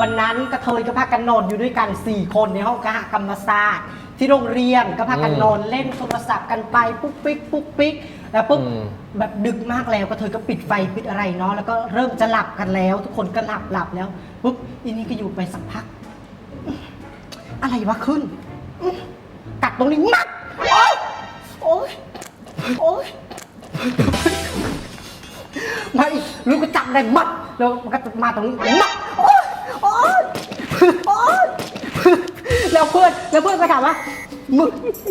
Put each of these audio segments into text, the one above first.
วันนั้นกระเทยก็พากันนอนอยู่ด้วยกัน 4 คนในห้องคหกรรมศาสตร์ ที่โรงเรียนก็พากันนอนเล่นโทรศัพท์กันไปปุ๊กปิ๊กปุ๊กปิ๊กแล้วปุ๊บอืมแบบดึกมากแล้วก็เธอก็ปิดไฟปิดอะไรเนาะแล้วก็เริ่มจะหลับกันแล้ว ทุกคนก็หลับหลับแล้วปุ๊บอีนี่ก็อยู่ไปสักพัก อะไรวะขึ้นอื้อกัดตรงนี้มัดโอ๊ยโอ๊ยโอ๊ยไม่ลูกก็จับได้มัดแล้วมันก็มาตรงนี้มัดโอ๊ยโอ๊ยโอ๊ย แล้วเพื่อนก็ถามว่ามึง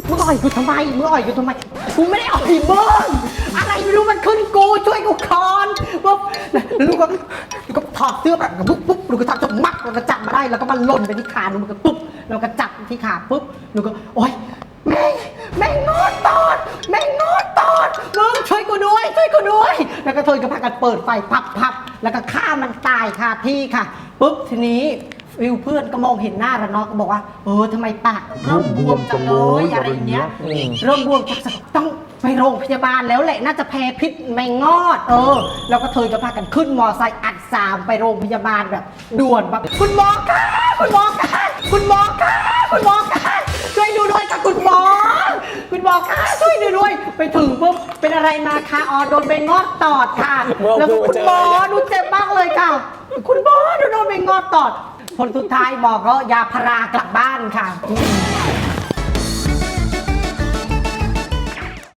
มึงอ่อยกูทำไมมึงอ่อยกูทำไมกูไม่ได้อ่อยมึงอะไรไม่รู้มันขึ้นกูช่วยกูคอนปุ๊บแล้วลูกก็ลูกก็ถอดเสื้อแบบปุ๊บปุ๊บลูกก็ทำจนมัดแล้วก็จับมาได้แล้วก็มันหล่นไปที่ขาหนูมันก็ปุ๊บแล้วก็จับที่ขาปุ๊บหนูกก็โอ๊ยแม่งแม่งงอตอดแม่งงอตอดมึงช่วยกูด้วยช่วยกูด้วย แล้วก็เธอก็พากันเปิดไฟพับพับแล้วก็ฆ่ามันตายคาที่ค่ะปุ๊บทีนี้ วิวเพื่อนก็มองเห็นหน้าแล้วเนาะก็บอกว่า เออทำไมปากเริ่มบวมจังเลยอะไรอย่างเงี้ยอืม เริ่มบวมจักๆต้องไปโรงพยาบาลแล้วแหละน่าจะแพ้พิษแมงงอด เออ แล้วก็เธอก็พากันขึ้นมอไซค์อัดสามไปโรงพยาบาลแบบ ด่วนแบบคุณหมอคะคุณหมอคะคุณหมอคะคุณหมอคะช่วยดูด้วยค่ะคุณหมอ คุณหมอคะช่วยดูด้วย ไปถึงปุ๊บเป็นอะไรมาคะอ๋อโดนแมงงอดตอดค่ะเมื่อแล้วกูคุณเจอหมอดูเจ็บมากเลยค่ะ คุณหมอดูโดนแมงงอดตอด ผลสุดท้ายหมอก็ยาพารากลับบ้านค่ะ